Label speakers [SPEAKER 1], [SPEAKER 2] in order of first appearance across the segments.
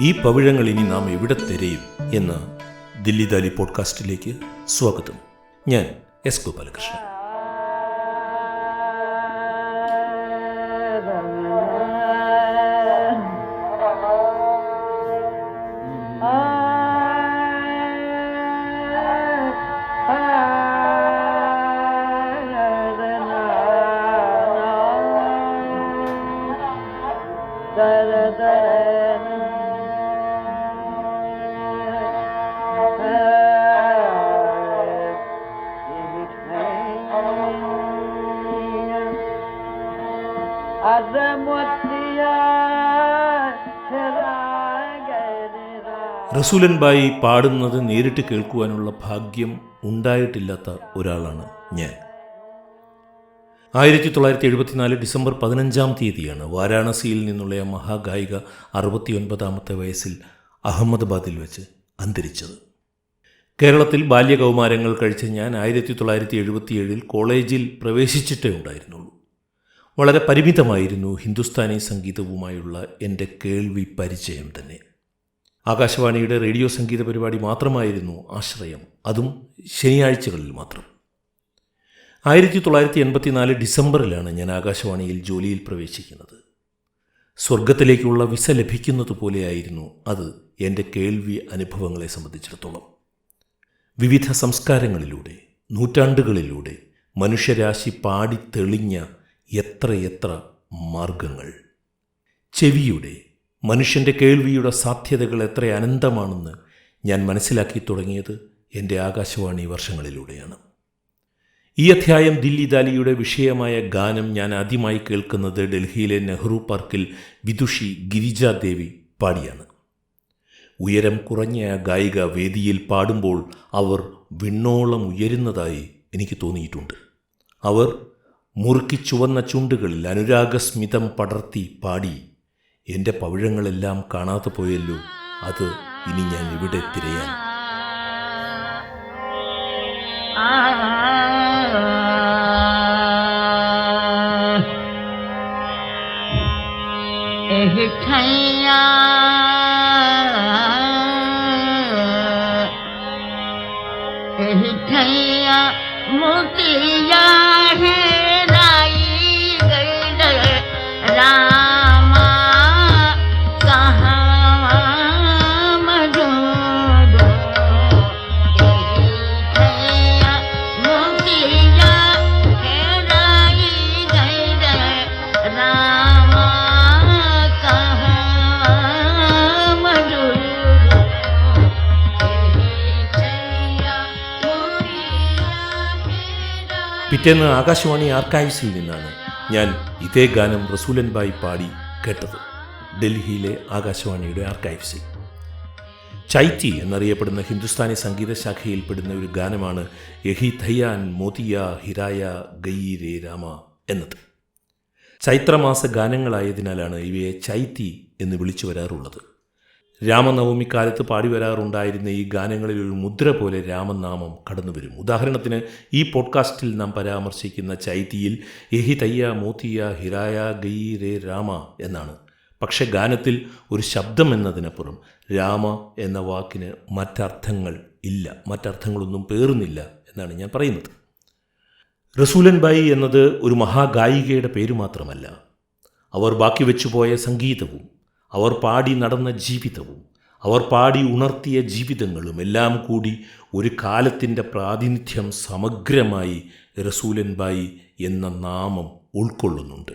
[SPEAKER 1] ഈ പവിഴങ്ങൾ ഇനി നാം എവിടെ തിരയും എന്ന ദില്ലി ദാലി പോഡ്കാസ്റ്റിലേക്ക് സ്വാഗതം. ഞാൻ എസ് ഗോപാലകൃഷ്ണൻ. റസൂലൻ ബായി പാടുന്നത് നേരിട്ട് കേൾക്കുവാനുള്ള ഭാഗ്യം ഉണ്ടായിട്ടില്ലാത്ത ഒരാളാണ് ഞാൻ. ആയിരത്തി തൊള്ളായിരത്തി എഴുപത്തിനാല് ഡിസംബർ പതിനഞ്ചാം തീയതിയാണ് വാരാണസിയിൽ നിന്നുള്ള മഹാഗായിക അറുപത്തിയൊൻപതാമത്തെ വയസ്സിൽ അഹമ്മദാബാദിൽ വെച്ച് അന്തരിച്ചത്. കേരളത്തിൽ ബാല്യകൗമാരങ്ങൾ കഴിച്ച ഞാൻ ആയിരത്തി തൊള്ളായിരത്തി എഴുപത്തിയേഴിൽ കോളേജിൽ പ്രവേശിച്ചിട്ടേ ഉണ്ടായിരുന്നുള്ളൂ. വളരെ പരിമിതമായിരുന്നു ഹിന്ദുസ്ഥാനി സംഗീതവുമായുള്ള എന്റെ കേൾവി പരിചയം തന്നെ. ആകാശവാണിയുടെ റേഡിയോ സംഗീത പരിപാടി മാത്രമായിരുന്നു ആശ്രയം. അതും ശനിയാഴ്ചകളിൽ മാത്രം. ആയിരത്തി തൊള്ളായിരത്തി എൺപത്തിനാല് ഡിസംബറിലാണ് ഞാൻ ആകാശവാണിയിൽ ജോലിയിൽ പ്രവേശിക്കുന്നത്. സ്വർഗത്തിലേക്കുള്ള വിസ ലഭിക്കുന്നത് പോലെയായിരുന്നു അത് എന്റെ കേൾവി അനുഭവങ്ങളെ സംബന്ധിച്ചിടത്തോളം. വിവിധ സംസ്കാരങ്ങളിലൂടെ നൂറ്റാണ്ടുകളിലൂടെ മനുഷ്യരാശി പാടി തെളിഞ്ഞ എത്രയെത്ര മാർഗങ്ങൾ ചെവിയുടെ മനുഷ്യന്റെ കേൾവിയുടെ സാധ്യതകൾ എത്ര അനന്തമാണെന്ന് ഞാൻ മനസ്സിലാക്കി തുടങ്ങിയത് എന്റെ ആകാശവാണി വർഷങ്ങളിലൂടെയാണ്. ഈ അധ്യായം ദില്ലി ദാലിയുടെ വിഷയമായ ഗാനം ഞാൻ ആദ്യമായി കേൾക്കുന്നത് ഡൽഹിയിലെ നെഹ്റു പാർക്കിൽ വിദുഷി ഗിരിജാദേവി പാടിയാണ്. ഉയരം കുറഞ്ഞ ഗായിക വേദിയിൽ പാടുമ്പോൾ അവർ വിണ്ണോളം ഉയരുന്നതായി എനിക്ക് തോന്നിയിട്ടുണ്ട്. അവർ മുറുക്കി ചുവന്ന ചുണ്ടുകളിൽ അനുരാഗസ്മിതം പടർത്തി പാടി എൻ്റെ പവിഴങ്ങളെല്ലാം കാണാതെ പോയല്ലോ അത് ഇനി ഞാൻ ഇവിടെ തിരയാൻ
[SPEAKER 2] ठैया ठैया मोतिया है
[SPEAKER 1] പിറ്റേന്ന് ആകാശവാണി ആർക്കൈവ്സിൽ നിന്നാണ് ഞാൻ ഇതേ ഗാനം റസൂലൻ ബായി പാടി കേട്ടത്. ഡൽഹിയിലെ ആകാശവാണിയുടെ ആർക്കൈവ്സിൽ. ചൈറ്റി എന്നറിയപ്പെടുന്ന ഹിന്ദുസ്ഥാനി സംഗീത ശാഖയിൽപ്പെടുന്ന ഒരു ഗാനമാണ് യഹി ധയ്യാൻ മോതിയ ഹിരായ ഗയി രേ രാമ എന്നത്. ചൈത്രമാസ ഗാനങ്ങളായതിനാലാണ് ഇവയെ ചൈത്തി എന്ന് വിളിച്ചു വരാറുള്ളത്. രാമനവമി കാലത്ത് പാടി വരാറുണ്ടായിരുന്ന ഈ ഗാനങ്ങളിൽ ഒരു മുദ്ര പോലെ രാമനാമം കടന്നു വരും. ഉദാഹരണത്തിന് ഈ പോഡ്കാസ്റ്റിൽ നാം പരാമർശിക്കുന്ന ചൈത്തിയിൽ എഹി തയ്യ മോത്തിയ ഹിരായ ഗൈ രേ രാമ എന്നാണ്. പക്ഷെ ഗാനത്തിൽ ഒരു ശബ്ദം എന്നതിനപ്പുറം രാമ എന്ന വാക്കിന് മറ്റർത്ഥങ്ങൾ ഇല്ല മറ്റർത്ഥങ്ങളൊന്നും പേറുന്നില്ല എന്നാണ് ഞാൻ പറയുന്നത്. റസൂലൻ ബായി എന്നത് ഒരു മഹാഗായികയുടെ പേര് മാത്രമല്ല അവർ ബാക്കി വെച്ചുപോയ സംഗീതവും അവർ പാടി നടന്ന ജീവിതവും അവർ പാടി ഉണർത്തിയ ജീവിതങ്ങളും എല്ലാം കൂടി ഒരു കാലത്തിന്റെ പ്രാതിനിധ്യം സമഗ്രമായി റസൂലൻബായി എന്ന നാമം ഉൾക്കൊള്ളുന്നുണ്ട്.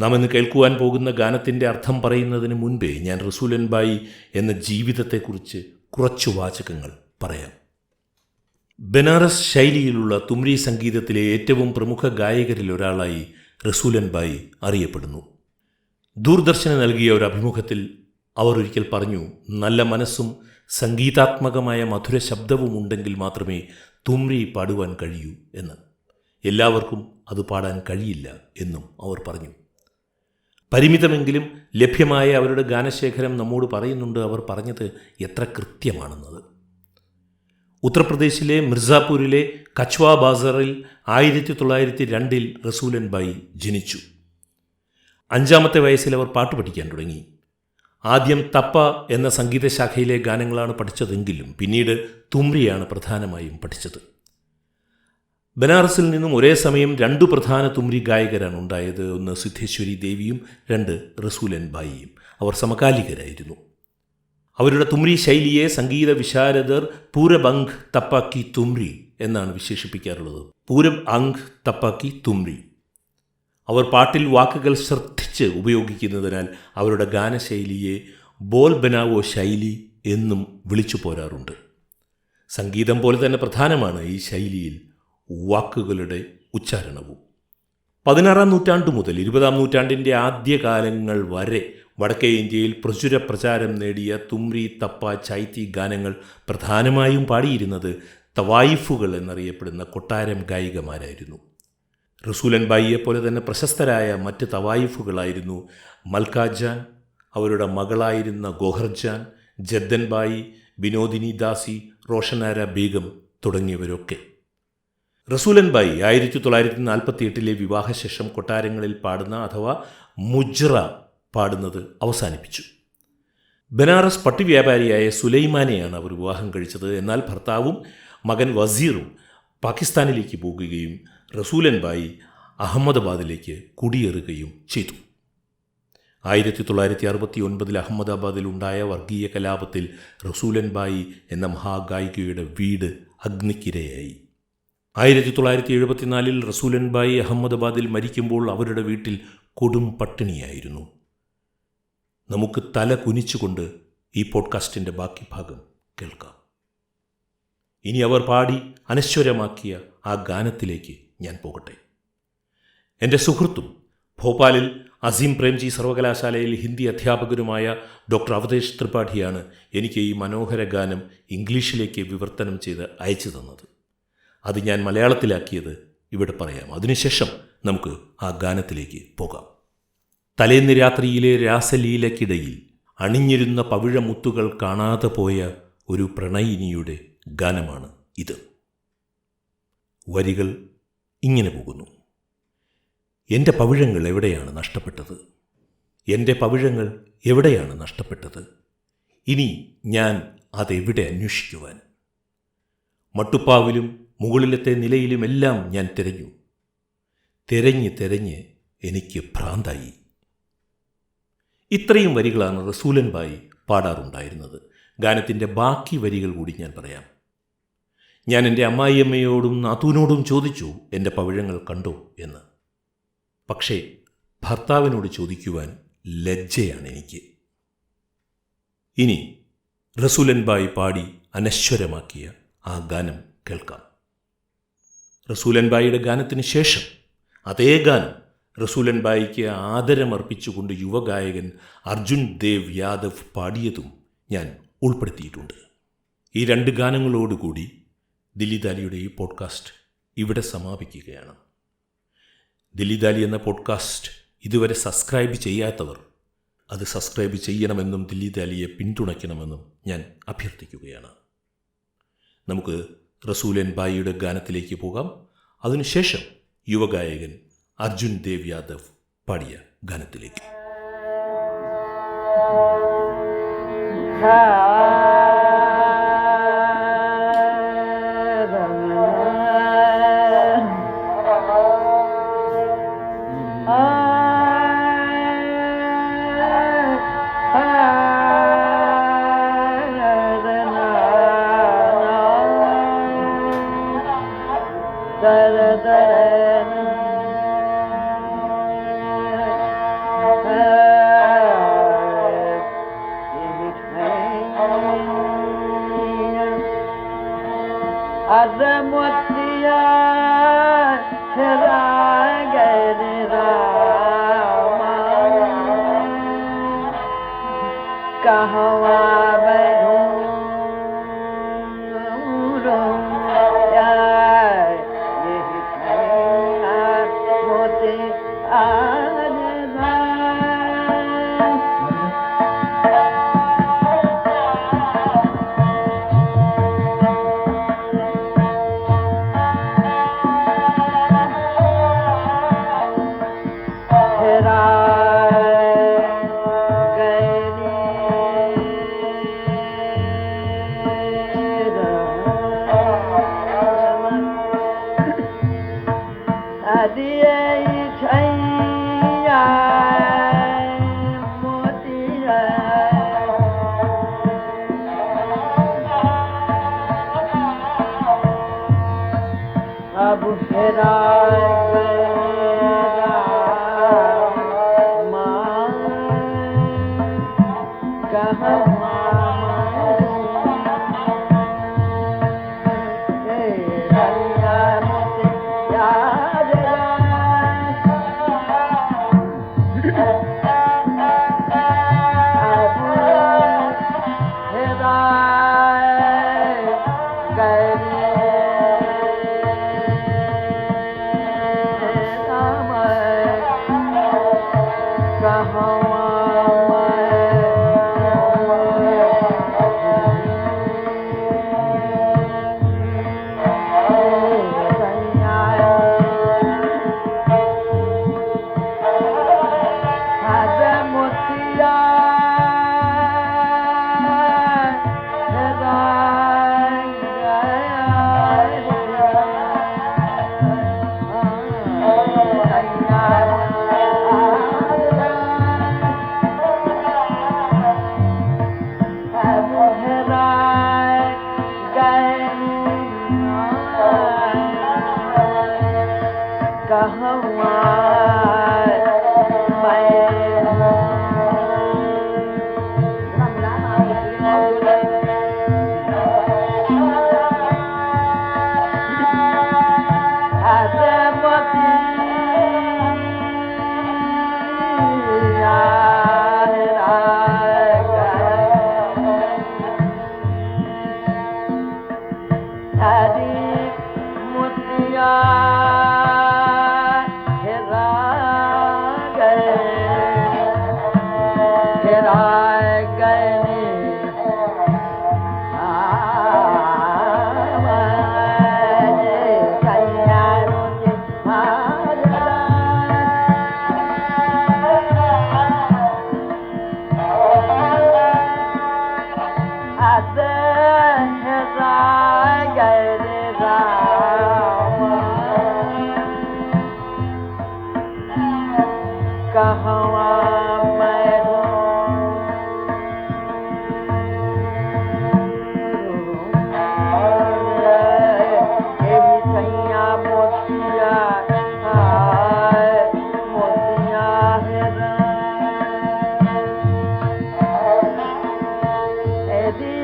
[SPEAKER 1] നാം ഇന്ന് കേൾക്കുവാൻ പോകുന്ന ഗാനത്തിന്റെ അർത്ഥം പറയുന്നതിന് മുൻപേ ഞാൻ റസൂലൻബായി എന്ന ജീവിതത്തെക്കുറിച്ച് കുറച്ചു വാചകങ്ങൾ പറയാം. ബനാറസ് ശൈലിയിലുള്ള തുമ്രി സംഗീതത്തിലെ ഏറ്റവും പ്രമുഖ ഗായകരിലൊരാളായി റസൂലൻ ബായി അറിയപ്പെടുന്നു. ദൂരദർശന് നൽകിയ ഒരു അഭിമുഖത്തിൽ അവർ ഒരിക്കൽ പറഞ്ഞു നല്ല മനസ്സും സംഗീതാത്മകമായ മധുര ശബ്ദവും ഉണ്ടെങ്കിൽ മാത്രമേ തുമ്രി പാടുവാൻ കഴിയൂ എന്ന്. എല്ലാവർക്കും അത് പാടാൻ കഴിയില്ല എന്നും അവർ പറഞ്ഞു. പരിമിതമെങ്കിലും ലഭ്യമായ അവരുടെ ഗാനശേഖരം നമ്മോട് പറയുന്നുണ്ട് അവർ പറഞ്ഞത് എത്ര കൃത്യമാണെന്നത്. ഉത്തർപ്രദേശിലെ മിർസാപൂരിലെ കച്ച്വ ബാസറിൽ ആയിരത്തി തൊള്ളായിരത്തി രണ്ടിൽ റസൂലൻ ബായി ജനിച്ചു. അഞ്ചാമത്തെ വയസ്സിൽ അവർ പാട്ട് പഠിക്കാൻ തുടങ്ങി. ആദ്യം തപ്പ എന്ന സംഗീതശാഖയിലെ ഗാനങ്ങളാണ് പഠിച്ചതെങ്കിലും പിന്നീട് തുമ്രിയാണ് പ്രധാനമായും പഠിച്ചത്. ബനാറസിൽ നിന്നും ഒരേ സമയം രണ്ടു പ്രധാന തുമ്രി ഗായകരാണ് ഉണ്ടായത്. ഒന്ന് സിദ്ധേശ്വരി ദേവിയും രണ്ട് റസൂലൻ ബായിയും അവർ സമകാലികരായിരുന്നു. അവരുടെ തുമ്രി ശൈലിയെ സംഗീത വിശാരദർ പൂരബ് തപ്പാക്കി തുമ്രി എന്നാണ് വിശേഷിപ്പിക്കാറുള്ളത്. പൂരബ് അങ്ക് തപ്പാക്കി തുമ്രി. അവർ പാട്ടിൽ വാക്കുകൾ ശ്രദ്ധിച്ച് ഉപയോഗിക്കുന്നതിനാൽ അവരുടെ ഗാനശൈലിയെ ബോൽ ബനാവോ ശൈലി എന്നും വിളിച്ചു പോരാറുണ്ട്. സംഗീതം പോലെ തന്നെ പ്രധാനമാണ് ഈ ശൈലിയിൽ വാക്കുകളുടെ ഉച്ചാരണവും. പതിനാറാം നൂറ്റാണ്ടു മുതൽ ഇരുപതാം നൂറ്റാണ്ടിന്റെ ആദ്യകാലങ്ങൾ വരെ വടക്കേ ഇന്ത്യയിൽ പ്രചുര പ്രചാരം നേടിയ തുമ്രി തപ്പ ചൈത്തി ഗാനങ്ങൾ പ്രധാനമായും പാടിയിരുന്നത് തവായിഫുകൾ എന്നറിയപ്പെടുന്ന കൊട്ടാരം ഗായികമാരായിരുന്നു. റസൂലൻ ബായിയെ പോലെ തന്നെ പ്രശസ്തരായ മറ്റ് തവായിഫുകളായിരുന്നു. മൽക്കാജാൻ അവരുടെ മകളായിരുന്ന ഗോഹർജാൻ ജദ്ദൻ ബായി വിനോദിനി ദാസി റോഷനാര ബീഗം തുടങ്ങിയവരൊക്കെ. റസൂലൻ ബായി ആയിരത്തി തൊള്ളായിരത്തി നാൽപ്പത്തി എട്ടിലെ വിവാഹശേഷം കൊട്ടാരങ്ങളിൽ പാടുന്ന അഥവാ മുജ്റ പാടുന്നത് അവസാനിപ്പിച്ചു. ബനാറസ് പട്ടി വ്യാപാരിയായ സുലൈമാനെയാണ് അവർ വിവാഹം കഴിച്ചത്. എന്നാൽ ഭർത്താവും മകൻ വസീറും പാകിസ്ഥാനിലേക്ക് പോകുകയും റസൂലൻ ബായി അഹമ്മദാബാദിലേക്ക് കുടിയേറുകയും ചെയ്തു. ആയിരത്തി തൊള്ളായിരത്തി അറുപത്തി ഒൻപതിൽ അഹമ്മദാബാദിൽ ഉണ്ടായ വർഗീയ കലാപത്തിൽ റസൂലൻബായി എന്ന മഹാഗായികയുടെ വീട് അഗ്നിക്കിരയായി. ആയിരത്തി തൊള്ളായിരത്തി എഴുപത്തിനാലിൽ റസൂലൻ ബായി അഹമ്മദാബാദിൽ മരിക്കുമ്പോൾ അവരുടെ വീട്ടിൽ കൊടും പട്ടിണിയായിരുന്നു. നമുക്ക് തല കുനിച്ചുകൊണ്ട് ഈ പോഡ്കാസ്റ്റിന്റെ ബാക്കി ഭാഗം കേൾക്കാം. ഇനി അവർ പാടി അനശ്വരമാക്കിയ ആ ഗാനത്തിലേക്ക് ഞാൻ പോകട്ടെ. എന്റെ സുഹൃത്തും ഭോപ്പാലിൽ അസീം പ്രേംജി സർവകലാശാലയിൽ ഹിന്ദി അധ്യാപകരുമായ ഡോക്ടർ അവതേഷ് ത്രിപാഠിയാണ് എനിക്ക് ഈ മനോഹര ഗാനം ഇംഗ്ലീഷിലേക്ക് വിവർത്തനം ചെയ്ത് അയച്ചു തന്നത്. അത് ഞാൻ മലയാളത്തിലാക്കിയത് ഇവിടെ പറയാം. അതിനുശേഷം നമുക്ക് ആ ഗാനത്തിലേക്ക് പോകാം. തലേന്ന് രാത്രിയിലെ രാസലീലക്കിടയിൽ അണിഞ്ഞിരുന്ന പവിഴമുത്തുകൾ കാണാതെ പോയ ഒരു പ്രണയിനിയുടെ ഗാനമാണ് ഇത്. വരികൾ ഇങ്ങനെ പോകുന്നു. എന്റെ പവിഴങ്ങൾ എവിടെയാണ് നഷ്ടപ്പെട്ടത്? എന്റെ പവിഴങ്ങൾ എവിടെയാണ് നഷ്ടപ്പെട്ടത്? ഇനി ഞാൻ അതെവിടെ അന്വേഷിക്കുവാൻ? മട്ടുപ്പാവിലും മുകളിലത്തെ നിലയിലുമെല്ലാം ഞാൻ തിരഞ്ഞു. തിരഞ്ഞ് തിരഞ്ഞ് എനിക്ക് ഭ്രാന്തായി. ഇത്രയും വരികളാണ് റസൂലൻ ബായി പാടാറുണ്ടായിരുന്നത്. ഗാനത്തിന്റെ ബാക്കി വരികൾ കൂടി ഞാൻ പറയാം. ഞാൻ എന്റെ അമ്മായിയമ്മയോടും നാത്തൂനോടും ചോദിച്ചു എന്റെ പവിഴങ്ങൾ കണ്ടോ? എന്ന്. പക്ഷേ ഭർത്താവിനോട് ചോദിക്കുവാൻ ലജ്ജയാണ് എനിക്ക്. ഇനി റസൂലൻ ബായി പാടി അനശ്വരമാക്കിയ ആ ഗാനം കേൾക്കാം. റസൂലൻ ബായിയുടെ ഗാനത്തിന് ശേഷം അതേ ഗാനം റസൂലൻ ബായിക്ക് ആദരമർപ്പിച്ചുകൊണ്ട് യുവഗായകൻ അർജുൻ ദേവ് യാദവ് പാടിയതും ഞാൻ ഉൾപ്പെടുത്തിയിട്ടുണ്ട്. ഈ രണ്ട് ഗാനങ്ങളോടുകൂടി ദില്ലിദാലിയുടെ ഈ പോഡ്കാസ്റ്റ് ഇവിടെ സമാപിക്കുകയാണ്. ദില്ലിദാലി എന്ന പോഡ്കാസ്റ്റ് ഇതുവരെ സബ്സ്ക്രൈബ് ചെയ്യാത്തവർ അത് സബ്സ്ക്രൈബ് ചെയ്യണമെന്നും ദില്ലിദാലിയെ പിന്തുണയ്ക്കണമെന്നും ഞാൻ അഭ്യർത്ഥിക്കുകയാണ്. നമുക്ക് റസൂലൻ ബായിയുടെ ഗാനത്തിലേക്ക് പോകാം. അതിനുശേഷം യുവഗായകൻ അർജുൻ ദേവ് യാദവ് പാടിയ ഗാനത്തിലേക്ക്.
[SPEAKER 3] thở हेरा गए रामा कहवा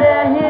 [SPEAKER 3] ले ही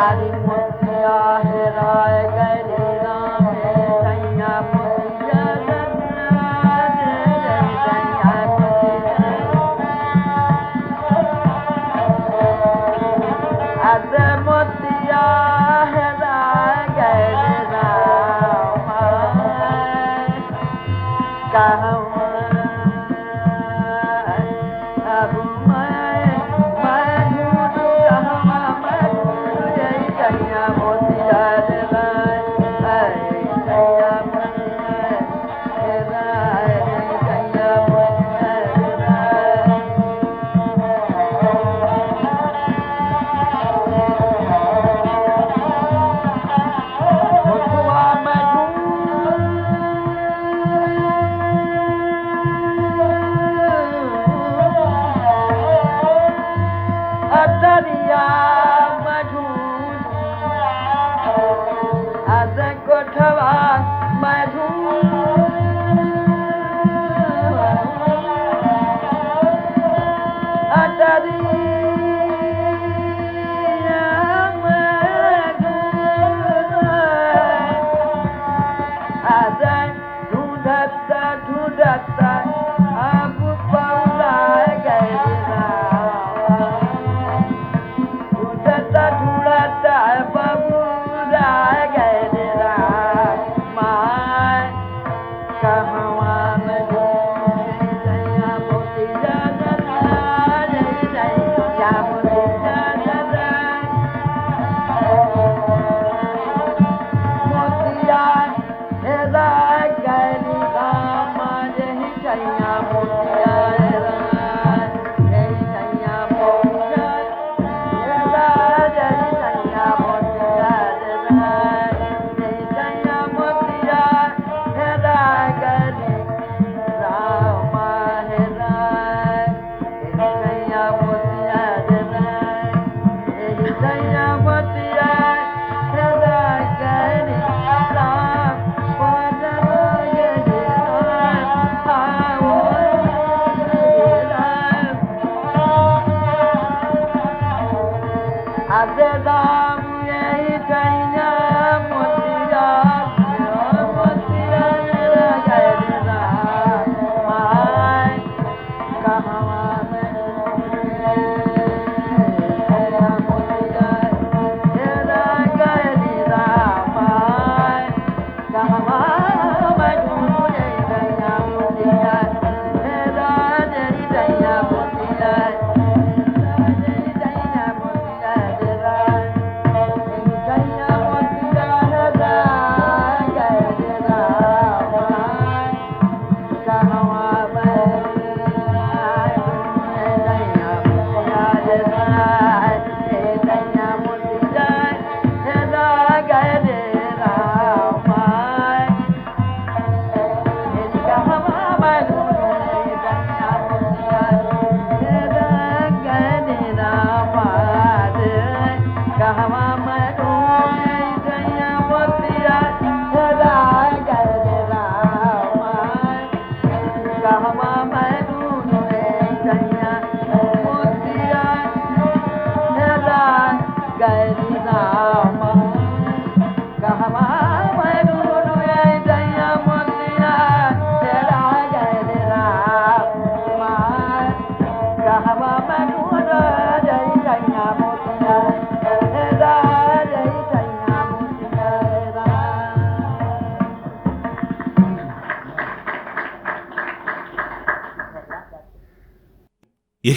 [SPEAKER 3] adding what they are.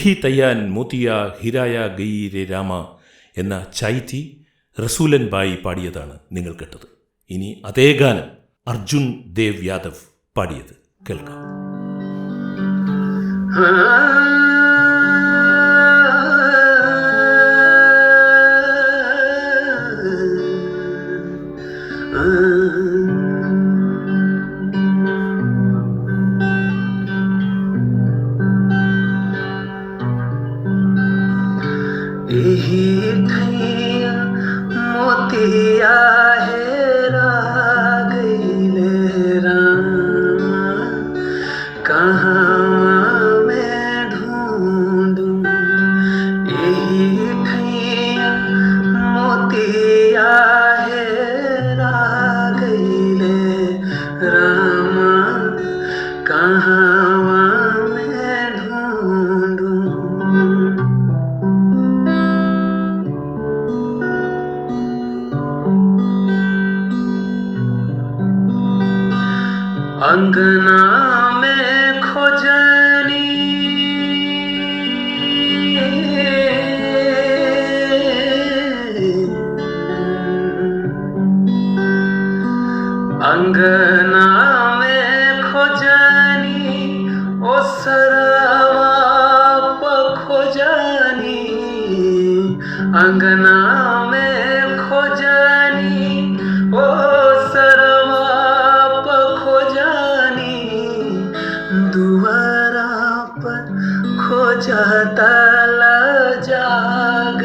[SPEAKER 1] സുൽഹി തയ്യാൻ മോത്തിയ ഹിരായ ഗീരെ Rama എന്ന ചൈതി റസൂലൻ ബായി പാടിയതാണ് നിങ്ങൾ കേട്ടത്. ഇനി അതേ ഗാനം അർജുൻ ദേവ് യാദവ് പാടിയത്. കേൾക്കാം.
[SPEAKER 4] Angana. खोजता जा गईनी